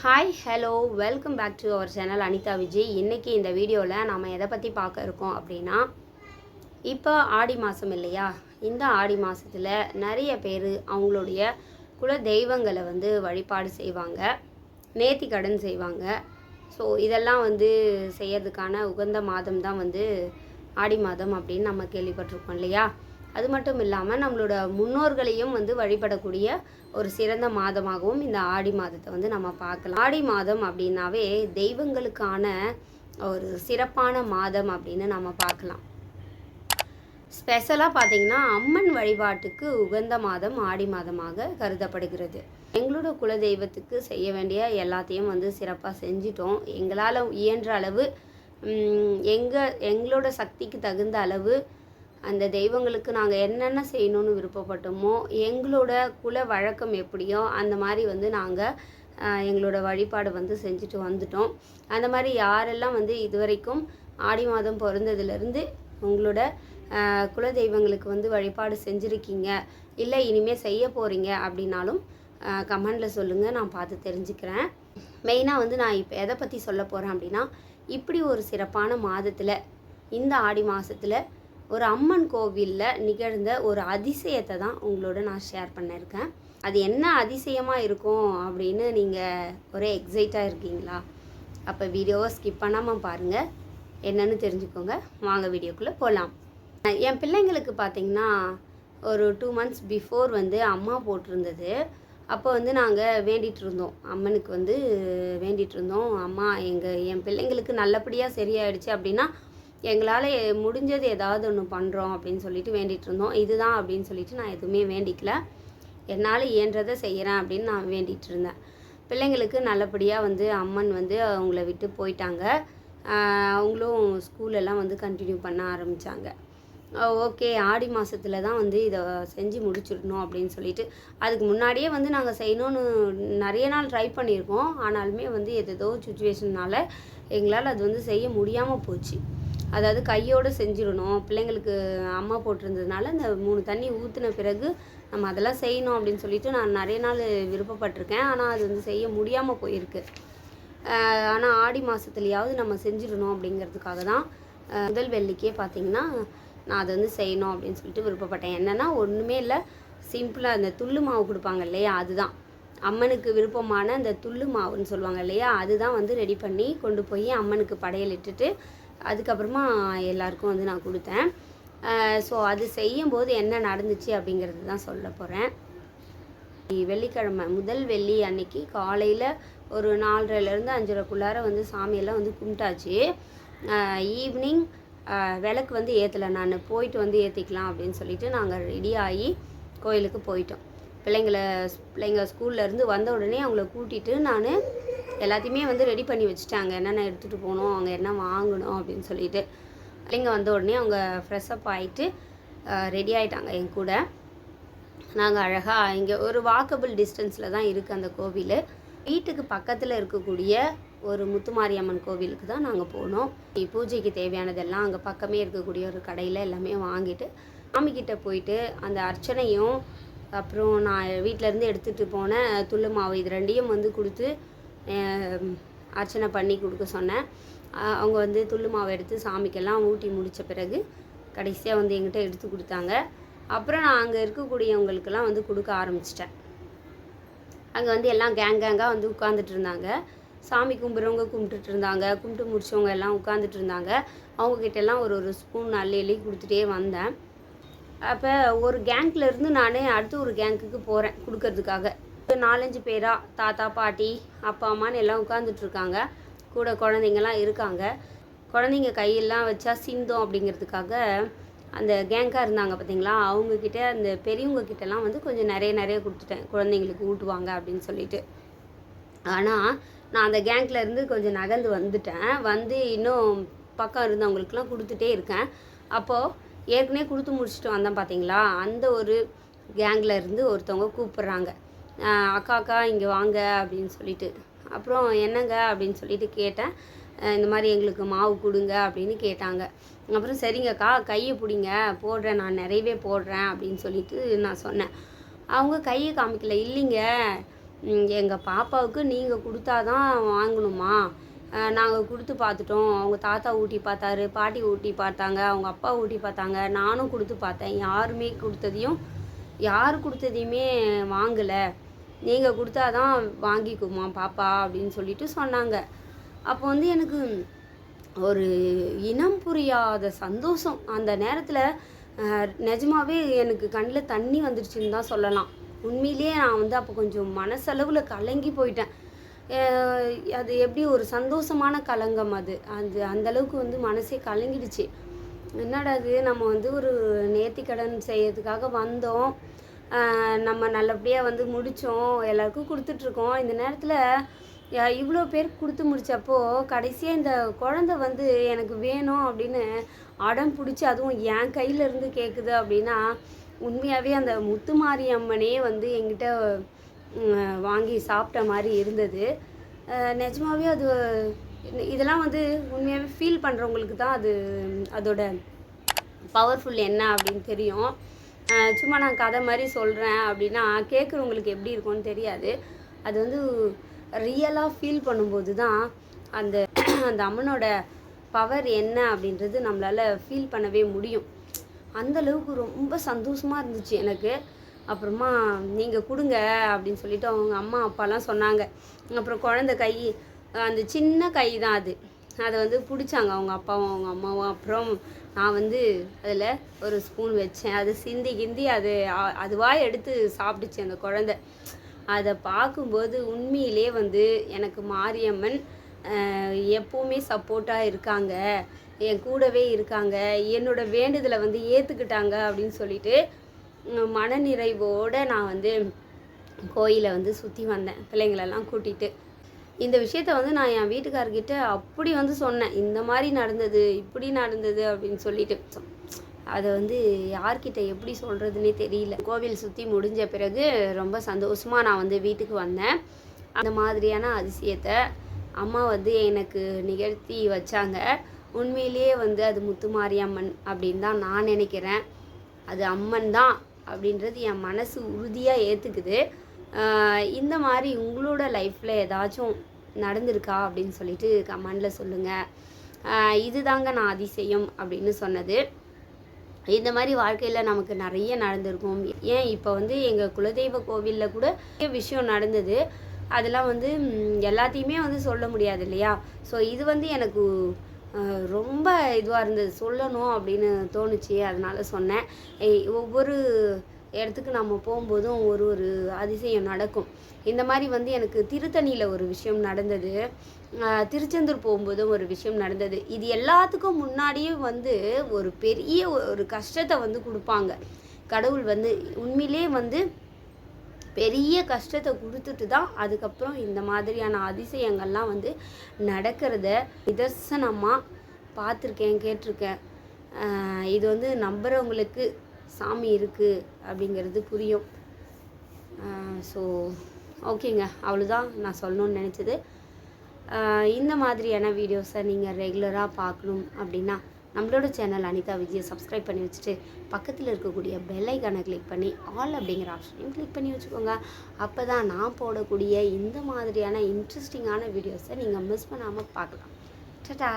Hi hello welcome back to our channel Anitha Vijay இன்றைக்கி இந்த வீடியோவில் நாம் எதை பற்றி பார்க்க இருக்கோம் அப்படின்னா இப்போ ஆடி மாதம் இல்லையா? இந்த ஆடி மாதத்தில் நிறைய பேர் அவங்களுடைய குல தெய்வங்களை வந்து வழிபாடு செய்வாங்க நேத்தி கடன் செய்வாங்க. ஸோ இதெல்லாம் வந்து செய்யறதுக்கான உகந்த மாதம் தான் வந்து ஆடி மாதம் அப்படின்னு நம்ம கேள்விப்பட்டிருக்கோம் இல்லையா? அது மட்டும் இல்லாமல் நம்மளோட முன்னோர்களையும் வந்து வழிபடக்கூடிய ஒரு சிறந்த மாதமாகவும் இந்த ஆடி மாதத்தை வந்து நம்ம பார்க்கலாம். ஆடி மாதம் அப்படின்னாவே தெய்வங்களுக்கான ஒரு சிறப்பான மாதம் அப்படின்னு நம்ம பார்க்கலாம். ஸ்பெஷலாக பார்த்தீங்கன்னா அம்மன் வழிபாட்டுக்கு உகந்த மாதம் ஆடி மாதமாக கருதப்படுகிறது. எங்களோட குலதெய்வத்துக்கு செய்ய வேண்டிய எல்லாத்தையும் வந்து சிறப்பாக செஞ்சிட்டோம். எங்களால் இயன்ற அளவு எங்கள் எங்களோட சக்திக்கு தகுந்த அளவு அந்த தெய்வங்களுக்கு நாங்கள் என்னென்ன செய்யணும்னு விருப்பப்பட்டோமோ எங்களோட குல வழக்கம் எப்படியோ அந்த மாதிரி வந்து நாங்கள் எங்களோட வழிபாடு வந்து செஞ்சுட்டு வந்துட்டோம். அந்த மாதிரி யாரெல்லாம் வந்து இதுவரைக்கும் ஆடி மாதம் பிறந்ததுலேருந்து உங்களோட குல தெய்வங்களுக்கு வந்து வழிபாடு செஞ்சுருக்கீங்க இல்லை இனிமேல் செய்ய போகிறீங்க அப்படின்னாலும் கமெண்டில் சொல்லுங்கள் நான் பார்த்து தெரிஞ்சுக்கிறேன். மெயினாக வந்து நான் இப்போ எதை பற்றி சொல்ல போகிறேன் அப்படின்னா இப்படி ஒரு சிறப்பான மாதத்தில் இந்த ஆடி மாதத்தில் ஒரு அம்மன் கோவிலில் நிகழ்ந்த ஒரு அதிசயத்தை தான் உங்களோட நான் ஷேர் பண்ணியிருக்கேன். அது என்ன அதிசயமாக இருக்கும் அப்படின்னு நீங்கள் ஒரே எக்ஸைட்டாக இருக்கீங்களா? அப்போ வீடியோவை ஸ்கிப் பண்ணாமல் பாருங்கள் என்னன்னு தெரிஞ்சுக்கோங்க. வாங்க வீடியோக்குள்ளே போகலாம் என் பிள்ளைங்களுக்கு பார்த்தீங்கன்னா ஒரு டூ மந்த்ஸ் பிஃபோர் வந்து அம்மா போட்டிருந்தது. அப்போ வந்து நாங்கள் வேண்டிகிட்டு இருந்தோம். அம்மனுக்கு வந்து வேண்டிகிட்டு இருந்தோம். அம்மா எங்கள் என் பிள்ளைங்களுக்கு நல்லபடியாக சரியாயிடுச்சு அப்படின்னா எங்களால் முடிஞ்சது ஏதாவது ஒன்று பண்ணுறோம் அப்படின்னு சொல்லிட்டு வேண்டிகிட்டு இருந்தோம். இதுதான் அப்படின்னு சொல்லிட்டு நான் எதுவுமே வேண்டிக்கல. என்னால் இயன்றதை செய்கிறேன் அப்படின்னு நான் வேண்டிகிட்டு இருந்தேன். பிள்ளைங்களுக்கு நல்லபடியாக வந்து அம்மன் வந்து அவங்கள விட்டு போயிட்டாங்க. அவங்களும் ஸ்கூலெல்லாம் வந்து கண்டினியூ பண்ண ஆரம்பித்தாங்க ஓகே ஆடி மாதத்துல தான் வந்து இதை செஞ்சு முடிச்சிடணும் அப்படின்னு சொல்லிட்டு. அதுக்கு முன்னாடியே வந்து நாங்கள் செய்யணும்னு நிறைய நாள் ட்ரை பண்ணியிருக்கோம். ஆனாலுமே வந்து எதேதோ சுச்சுவேஷன்னால் எங்களால் அது வந்து செய்ய முடியாமல் போச்சு. அதாவது கையோடு செஞ்சிடணும். பிள்ளைங்களுக்கு அம்மா போட்டிருந்ததுனால இந்த மூணு தண்ணி ஊற்றின பிறகு நம்ம அதெல்லாம் செய்யணும் அப்படின்னு சொல்லிட்டு நான் நிறைய நாள் விருப்பப்பட்டிருக்கேன். ஆனால் அது வந்து செய்ய முடியாமல் போயிருக்கு. ஆனால் ஆடி மாதத்துலையாவது நம்ம செஞ்சிடணும் அப்படிங்கிறதுக்காக தான் முதல் வெள்ளிக்கே பார்த்திங்கன்னா நான் அதை வந்து செய்யணும் அப்படின்னு சொல்லிட்டு விருப்பப்பட்டேன். என்னென்னா ஒன்றுமே இல்லை. சிம்பிளாக அந்த துள்ளு மாவு கொடுப்பாங்க இல்லையா அதுதான். அம்மனுக்கு விருப்பமான அந்த துள்ளு மாவுன்னு சொல்லுவாங்க இல்லையா அதுதான் வந்து ரெடி பண்ணி கொண்டு போய் அம்மனுக்கு படையல் இட்டுட்டு அதுக்கப்புறமா எல்லாருக்கும் வந்து நான் கொடுத்தேன். ஸோ அது செய்யும்போது என்ன நடந்துச்சு அப்படிங்கிறது தான் சொல்ல போகிறேன் வெள்ளிக்கிழமை முதல் வெள்ளி அன்னைக்கு காலையில் ஒரு நாலரைலேருந்து அஞ்சரைக்குள்ளார வந்து சாமியெல்லாம் வந்து கும்பிட்டாச்சு. ஈவினிங் விளக்கு வந்து ஏற்றலை நான். போயிட்டு வந்து ஏற்றிக்கலாம் அப்படின்னு சொல்லிட்டு நாங்கள் ரெடி ஆகி கோயிலுக்கு போயிட்டோம். பிள்ளைங்கள பிள்ளைங்க ஸ்கூல்லேருந்து வந்த உடனே அவங்கள கூட்டிகிட்டு நான் எல்லாத்தையுமே வந்து ரெடி பண்ணி வச்சுட்டாங்க. என்னென்ன எடுத்துகிட்டு போகணும் அவங்க என்ன வாங்கணும் அப்படின்னு சொல்லிட்டு. பிள்ளைங்க வந்த உடனே அவங்க ஃப்ரெஷ்அப் ஆகிட்டு ரெடி ஆகிட்டாங்க என் கூட. நாங்கள் அழகாக இங்கே ஒரு வாக்கபிள் டிஸ்டன்ஸில் தான் இருக்குது அந்த கோவில். வீட்டுக்கு பக்கத்தில் இருக்கக்கூடிய ஒரு முத்துமாரியம்மன் கோவிலுக்கு தான் நாங்கள் போனோம். பூஜைக்கு தேவையானதெல்லாம் அங்கே பக்கமே இருக்கக்கூடிய ஒரு கடையில் எல்லாமே வாங்கிட்டு சாமிக்கிட்ட போயிட்டு அந்த அர்ச்சனையும் அப்புறம் நான் வீட்டிலேருந்து எடுத்துகிட்டு போன துள்ளு மாவு இது ரெண்டையும் வந்து கொடுத்து அர்ச்சனை பண்ணி கொடுக்க சொன்னேன். அவங்க வந்து துள்ளு மாவை எடுத்து சாமிக்கெல்லாம் ஊட்டி முடித்த பிறகு கடைசியாக வந்து எங்கிட்ட எடுத்து கொடுத்தாங்க. அப்புறம் நான் அங்கே இருக்கக்கூடியவங்களுக்கெல்லாம் வந்து கொடுக்க ஆரம்பிச்சிட்டேன். அங்கே வந்து எல்லாம் கேங் கேங்காக வந்து உட்காந்துட்டு இருந்தாங்க. சாமி கும்பிட்றவங்க கும்பிட்டுட்டு இருந்தாங்க. கும்பிட்டு முடிச்சவங்க எல்லாம் உட்காந்துட்டு இருந்தாங்க. அவங்கக்கிட்ட எல்லாம் ஒரு ஒரு ஸ்பூன் அள்ளி அள்ளி கொடுத்துட்டே வந்தேன். அப்போ ஒரு கேங்க்லேருந்து நான் நானே ஒரு கேங்க்குக்கு போகிறேன் கொடுக்கறதுக்காக. நாலஞ்சு பேரா தாத்தா பாட்டி அப்பா அம்மான்னு எல்லாம் உட்காந்துட்டு இருக்காங்க கூட குழந்தைங்கலாம் இருக்காங்க. குழந்தைங்க கையெல்லாம் வச்சா சிந்தோம் அப்படிங்கிறதுக்காக அந்த கேங்காக இருந்தாங்க பார்த்தீங்களா அவங்கக்கிட்ட அந்த பெரியவங்க கிட்டலாம் வந்து கொஞ்சம் நிறைய நிறைய கொடுத்துட்டேன். குழந்தைங்களுக்கு ஊட்டுவாங்க அப்படின்னு சொல்லிட்டு. ஆனால் நான் அந்த கேங்கில் இருந்து கொஞ்சம் நகர்ந்து வந்துட்டேன். வந்து இன்னும் பக்கம் இருந்தவங்களுக்குலாம் கொடுத்துட்டே இருக்கேன். அப்போது ஏற்கனவே கொடுத்து முடிச்சுட்டு வந்தேன் பார்த்தீங்களா அந்த ஒரு கேங்கில் இருந்து ஒருத்தவங்க கூப்பிட்றாங்க. அக்கா அக்கா இங்கே வாங்க அப்படின்னு சொல்லிட்டு. அப்புறம் என்னங்க அப்படின்னு சொல்லிட்டு கேட்டேன். இந்த மாதிரி எங்களுக்கு மாவு கொடுங்க அப்படின்னு கேட்டாங்க. அப்புறம் சரிங்கக்கா கையை பிடிங்க போடுறேன் நான் நிறையவே போடுறேன் அப்படின்னு சொல்லிட்டு நான் சொன்னேன். அவங்க கையை காமிக்கல இல்லைங்க எங்கள் பாப்பாவுக்கு நீங்கள் கொடுத்தாதான் வாங்கணுமா? நாங்கள் கொடுத்து பார்த்துட்டோம். அவங்க தாத்தா ஊட்டி பார்த்தாரு பாட்டி ஊட்டி பார்த்தாங்க அவங்க அப்பா ஊட்டி பார்த்தாங்க. நானும் கொடுத்து பார்த்தேன். யாருமே கொடுத்ததையும் யார் கொடுத்ததையுமே வாங்கலை. நீங்கள் கொடுத்தா தான் வாங்கிக்குமா பாப்பா அப்படின்னு சொல்லிட்டு சொன்னாங்க. அப்போ வந்து எனக்கு ஒரு இனம் புரியாத சந்தோஷம். அந்த நேரத்தில் நிஜமாவே எனக்கு கண்ணில் தண்ணி வந்துடுச்சுன்னு தான் சொல்லலாம். உண்மையிலேயே நான் வந்து அப்போ கொஞ்சம் மனசளவில் கலங்கி போயிட்டேன். அது எப்படி ஒரு சந்தோஷமான கலங்கம் அது? அது அந்தளவுக்கு வந்து மனசே கலங்கிடுச்சு. என்னடா அது நம்ம வந்து ஒரு நேர்த்திக்கடன் செய்யறதுக்காக வந்தோம். நம்ம நல்லபடியாக வந்து முடித்தோம் எல்லாருக்கும் கொடுத்துட்ருக்கோம். இந்த நேரத்தில் இவ்வளோ பேர் கொடுத்து முடித்தப்போ கடைசியாக இந்த குழந்தை வந்து எனக்கு வேணும் அப்படின்னு அடம் பிடிச்சி அதுவும் என் கையில இருந்து கேட்குது அப்படின்னா உண்மையாகவே அந்த முத்துமாரி அம்மனே வந்து எங்கிட்ட வாங்கி சாப்பிட்ட மாதிரி இருந்தது. நிஜமாகவே அது இதெல்லாம் வந்து உண்மையாகவே ஃபீல் பண்ணுறவங்களுக்கு தான் அது அதோட பவர்ஃபுல் என்ன அப்படின்னு தெரியும். சும்மா நான் கதை மாதிரி சொல்கிறேன் அப்படின்னா கேட்குறவங்களுக்கு எப்படி இருக்கும்னு தெரியாது. அது வந்து ரியலாக ஃபீல் பண்ணும்போது தான் அந்த அந்த அம்மனோட பவர் என்ன அப்படின்றது நம்மளால் ஃபீல் பண்ணவே முடியும். அந்தளவுக்கு ரொம்ப சந்தோஷமாக இருந்துச்சு எனக்கு. அப்புறமா நீங்கள் கொடுங்க அப்படின்னு சொல்லிட்டு அவங்க அம்மா அப்பாலாம் சொன்னாங்க. அப்புறம் குழந்த கை அந்த சின்ன கை தான் அது. அதை வந்து பிடிச்சாங்க அவங்க அப்பாவும் அவங்க அம்மாவும். அப்புறம் நான் வந்து அதில் ஒரு ஸ்பூன் வச்சேன். அது சிந்தி கிந்தி அது அதுவாக எடுத்து சாப்பிட்டுச்சு அந்த குழந்தை. அதை பார்க்கும்போது உண்மையிலே வந்து எனக்கு மாரியம்மன் எப்போவுமே சப்போர்ட்டாக இருக்காங்க. என் கூடவே இருக்காங்க. என்னோட வேண்டுதலை வந்து ஏற்றுக்கிட்டாங்க அப்படின்னு சொல்லிட்டு மனநிறைவோடு நான் வந்து கோயிலை வந்து சுற்றி வந்தேன். பிள்ளைங்களெல்லாம் கூட்டிகிட்டு இந்த விஷயத்த வந்து நான் என் வீட்டுக்காரர்கிட்ட அப்படி வந்து சொன்னேன். இந்த மாதிரி நடந்தது இப்படி நடந்தது அப்படின்னு சொல்லிட்டு. அதை வந்து யார்கிட்ட எப்படி சொல்கிறதுனே தெரியல. கோவில் சுற்றி முடிஞ்ச பிறகு ரொம்ப சந்தோஷமாக நான் வந்து வீட்டுக்கு வந்தேன். அந்த மாதிரியான அதிசயத்தை அம்மா வந்து எனக்கு நிகழ்த்தி வச்சாங்க. உண்மையிலேயே வந்து அது முத்துமாரியம்மன் அப்படின்னு தான் நான் நினைக்கிறேன். அது அம்மன் தான் அப்படின்றது என் மனசு உறுதியாக ஏற்றுக்குது இந்த மாதிரி உங்களோட லைஃப்பில் ஏதாச்சும் நடந்திருக்கா அப்படின்னு சொல்லிட்டு கமெண்டில் சொல்லுங்கள் இதுதாங்க நான் அதிசயம் அப்படின்னு சொன்னது. இந்த மாதிரி வாழ்க்கையில் நமக்கு நிறைய நடந்திருக்கும். ஏன் இப்போ வந்து எங்கள் குலதெய்வ கோவிலில் கூட நிறைய விஷயம் நடந்தது. அதெல்லாம் வந்து எல்லாத்தையுமே வந்து சொல்ல முடியாது இல்லையா? ஸோ இது வந்து எனக்கு ரொம்ப இதுவாக இருந்தது. சொல்லணும் அப்படின்னு தோணுச்சு. அதனால சொன்னேன். ஏய், ஒவ்வொரு இடத்துக்கு நம்ம போகும்போதும் ஒரு ஒரு அதிசயம் நடக்கும். இந்த மாதிரி வந்து எனக்கு திருத்தணியில் ஒரு விஷயம் நடந்தது. திருச்செந்தூர் போகும்போதும் ஒரு விஷயம் நடந்தது. இது எல்லாத்துக்கும் முன்னாடியே வந்து ஒரு பெரிய ஒரு கஷ்டத்தை வந்து கொடுப்பாங்க. கடவுள் வந்து உண்மையிலே வந்து பெரிய கஷ்டத்தை கொடுத்துட்டு தான் அதுக்கப்புறம் இந்த மாதிரியான அதிசயங்கள்லாம் வந்து நடக்கிறத நிதர்சனமாக பார்த்துருக்கேன் கேட்டிருக்கேன். இது வந்து நம்புகிறவங்களுக்கு சாமி இருக்குது அப்படிங்கிறது புரியும். ஸோ ஓகேங்க. அவ்வளோதான் நான் சொல்லணும்னு நினச்சது. இந்த மாதிரியான வீடியோஸை நீங்கள் ரெகுலராக பார்க்கணும் அப்படின்னா நம்மளோட சேனல் அனிதா விஜயை சப்ஸ்கிரைப் பண்ணி வச்சுட்டு பக்கத்தில் இருக்கக்கூடிய பெல்லைக்கானை கிளிக் பண்ணி ஆல் அப்படிங்கிற ஆப்ஷனையும் கிளிக் பண்ணி வச்சுக்கோங்க. அப்போ தான் நான் போடக்கூடிய இந்த மாதிரியான இன்ட்ரெஸ்டிங்கான வீடியோஸை நீங்கள் மிஸ் பண்ணாமல் பார்க்கலாம். டட்டா